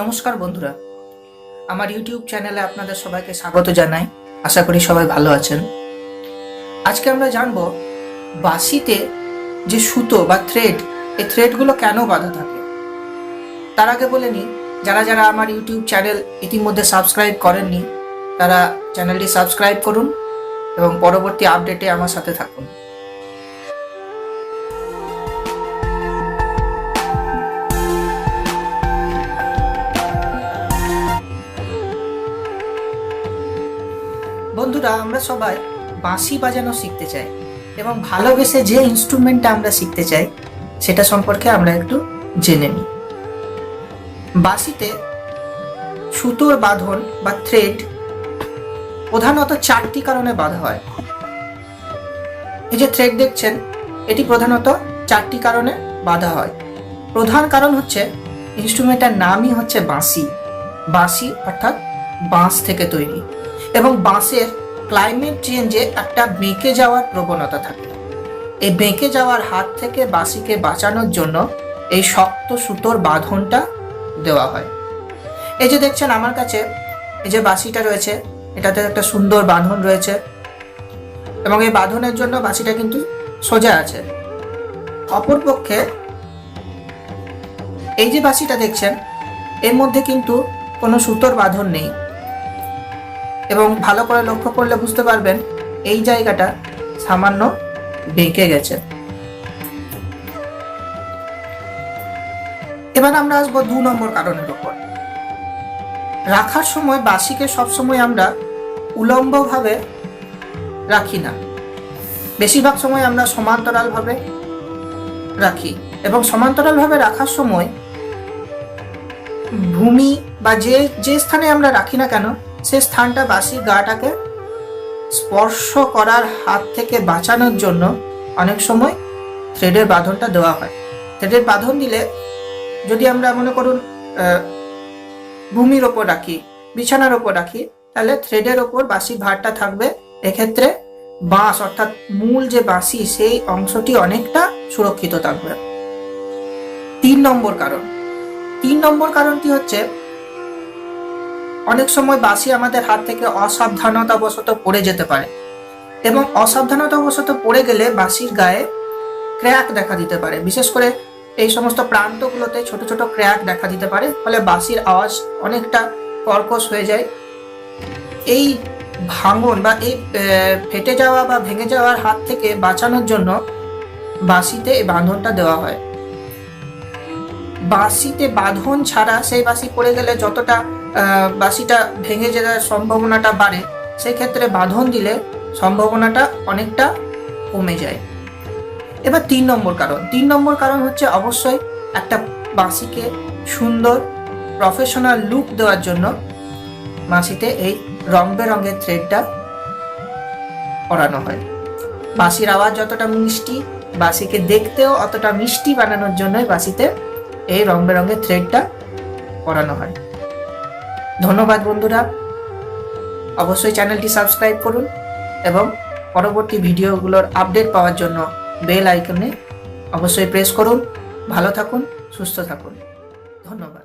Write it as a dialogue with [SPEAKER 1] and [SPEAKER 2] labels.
[SPEAKER 1] নমস্কার বন্ধুরা। আমার ইউটিউব চ্যানেলে আপনাদের সবাইকে স্বাগত জানাই। আশা করি সবাই ভালো আছেন। আজকে আমরা জানব বাসিতে যে সুতো বা থ্রেড এই থ্রেডগুলো কেন বাঁধা থাকে? তার আগে বলে নিই, যারা যারা আমার ইউটিউব চ্যানেল ইতিমধ্যে সাবস্ক্রাইব করেননি, তারা চ্যানেলটি সাবস্ক্রাইব করুন এবং পরবর্তী আপডেটে আমার সাথে থাকুন। বন্ধুরা, আমরা সবাই বাঁশি বাজানো শিখতে চাই এবং ভালোবেসে যে ইনস্ট্রুমেন্টটা আমরা শিখতে চাই, সেটা সম্পর্কে আমরা একটু জেনে নিই। বাঁশিতে সুতোর বাঁধন বা থ্রেড প্রধানত চারটি কারণে বাঁধা হয়। এই যে থ্রেড দেখছেন, এটি প্রধানত চারটি কারণে বাঁধা হয়। প্রধান কারণ হচ্ছে ইনস্ট্রুমেন্টটার নামই হচ্ছে বাঁশি। বাঁশি অর্থাৎ বাঁশ থেকে তৈরি। এবং বাঁশের ক্লাইমেট চেঞ্জে একটা বেঁকে যাওয়ার প্রবণতা থাকে। এই বেঁকে যাওয়ার হাত থেকে বাঁশিকে বাঁচানোর জন্য এই শক্ত সুতোর বাঁধনটা দেওয়া হয়। এই যে দেখছেন আমার কাছে, এই যে বাঁশিটা রয়েছে, এটাতে একটা সুন্দর বাঁধন রয়েছে এবং এই বাঁধনের জন্য বাঁশিটা কিন্তু সোজা আছে। অপরপক্ষে এই যে বাঁশিটা দেখছেন, এর মধ্যে কিন্তু কোনো সুতোর বাঁধন নেই। এবং ভালো করে লক্ষ্য করলে বুঝতে পারবেন এই জায়গাটা সামান্য বেঁকে গেছে। এবার আমরা আসব দু নম্বর কারণের উপর। রাখার সময় বাসিকে সবসময় আমরা উলম্বভাবে রাখি না। বেশিরভাগ সময় আমরা সমান্তরালভাবে রাখি এবং সমান্তরালভাবে রাখার সময় ভূমি বা যে যে স্থানে আমরা রাখি না কেন সে স্থানটা বাসি গাটাকে স্পর্শ করার হাত থেকে বাঁচানোর জন্য অনেক সময় থ্রেডের বাঁধনটা দেওয়া হয়। থ্রেডের বাঁধন দিলে যদি আমরা মনে করুন ভূমির ওপর রাখি, বিছানার ওপর রাখি, তাহলে থ্রেডের ওপর বাঁশির ভারটা থাকবে। এক্ষেত্রে বাঁশ অর্থাৎ মূল যে বাঁশি, সেই অংশটি অনেকটা সুরক্ষিত থাকবে। তিন নম্বর কারণ। তিন নম্বর কারণটি হচ্ছে অনেক সময় বাঁশি আমাদের হাত থেকে অসাবধানতাবশত পড়ে যেতে পারে। এবং অসাবধানতাবশত পড়ে গেলে বাঁশির গায়ে ক্র্যাক দেখা দিতে পারে। বিশেষ করে এই সমস্ত প্রান্তগুলোতে ছোট ছোট ক্র্যাক দেখা দিতে পারে, ফলে বাঁশির আওয়াজ অনেকটা কর্কশ হয়ে যায়। এই ভাঙন বা এই ফেটে যাওয়া বা ভেঙে যাওয়ার হাত থেকে বাঁচানোর জন্য বাঁশিতে এই বাঁধনটা দেওয়া হয়। বাঁশিতে বাঁধন ছাড়া সেই বাঁশি পড়ে গেলে যতটা বাঁশিটা ভেঙে যাওয়ার সম্ভাবনাটা বাড়ে, সেক্ষেত্রে বাঁধন দিলে সম্ভাবনাটা অনেকটা কমে যায়। এবার তিন নম্বর কারণ। তিন নম্বর কারণ হচ্ছে অবশ্যই একটা বাঁশিকে সুন্দর প্রফেশনাল লুক দেওয়ার জন্য বাঁশিতে এই রং বেরঙের থ্রেডটা পরানো হয়। বাঁশির আওয়াজ যতটা মিষ্টি বাঁশিকে দেখতেও অতটা মিষ্টি বানানোর জন্যই বাঁশিতে এই রং বেরঙের থ্রেডটা পরানো হয়। ধন্যবাদ বন্ধুরা। অবশ্যই চ্যানেলটি সাবস্ক্রাইব করুন এবং পরবর্তী ভিডিওগুলোর আপডেট পাওয়ার জন্য বেল আইকনে অবশ্যই প্রেস করুন। ভালো থাকুন, সুস্থ থাকুন। ধন্যবাদ।